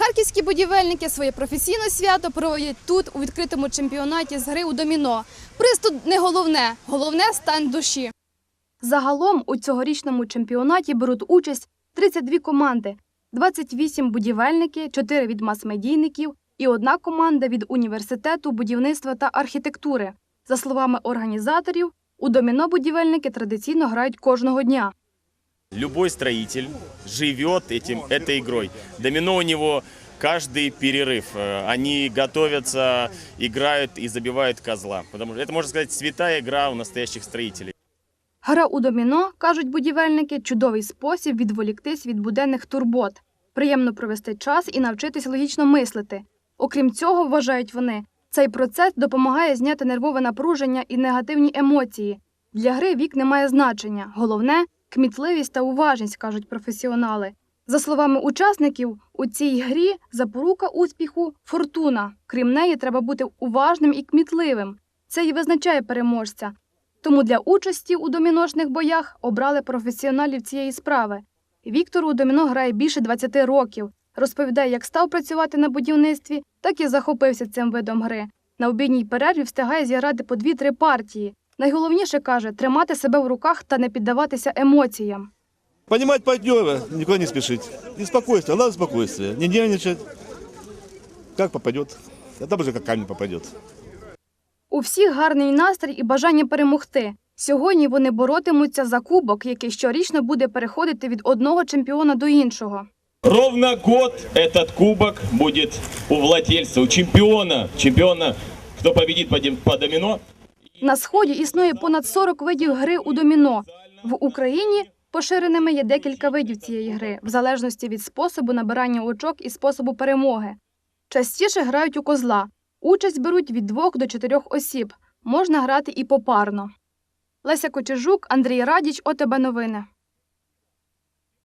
Харківські будівельники своє професійне свято проводять тут, у відкритому чемпіонаті з гри у доміно. Приз тут не головне, головне стан душі. Загалом у цьогорічному чемпіонаті беруть участь 32 команди, 28 будівельники, 4 від мас-медійників і одна команда від університету будівництва та архітектури. За словами організаторів, у доміно будівельники традиційно грають кожного дня. Любой строитель живет этим, этой игрой. Домино у него каждый перерыв. Э, Они готовятся, играют и забивают козла. Потому что это, можно сказать, святая игра у настоящих строителей. Гра у доміно, кажуть будівельники, чудовий спосіб відволіктись від буденних турбот, приємно провести час і навчитись логічно мислити. Окрім цього, вважають вони, цей процес допомагає зняти нервове напруження і негативні емоції. Для гри вік не має значення. Головне кмітливість та уважність, кажуть професіонали. За словами учасників, у цій грі запорука успіху фортуна. Крім неї, треба бути уважним і кмітливим. Це і визначає переможця. Тому для участі у доміношних боях обрали професіоналів цієї справи. Віктор у доміно грає більше 20 років. Розповідає, як став працювати на будівництві, так і захопився цим видом гри. На обідній перерві встигає зіграти по 2-3 партії. Найголовніше каже тримати себе в руках та не піддаватися емоціям. Понимать партнера, никуда не спешить. И спокойствие, надо спокойствие. Не нервничать. Как попадет. А там уже как камень попадет. У всіх гарний настрій і бажання перемогти. Сьогодні вони боротимуться за кубок, який щорічно буде переходити від одного чемпіона до іншого. Ровно год этот кубок будет у владельца, у чемпиона, чемпиона, кто победит по домино. На сході існує понад 40 видів гри у доміно. В Україні поширеними є декілька видів цієї гри, в залежності від способу набирання очок і способу перемоги. Частіше грають у козла. Участь беруть від двох до чотирьох осіб. Можна грати і попарно. Леся Кочежук, Андрій Радіч, ОТБ Новини.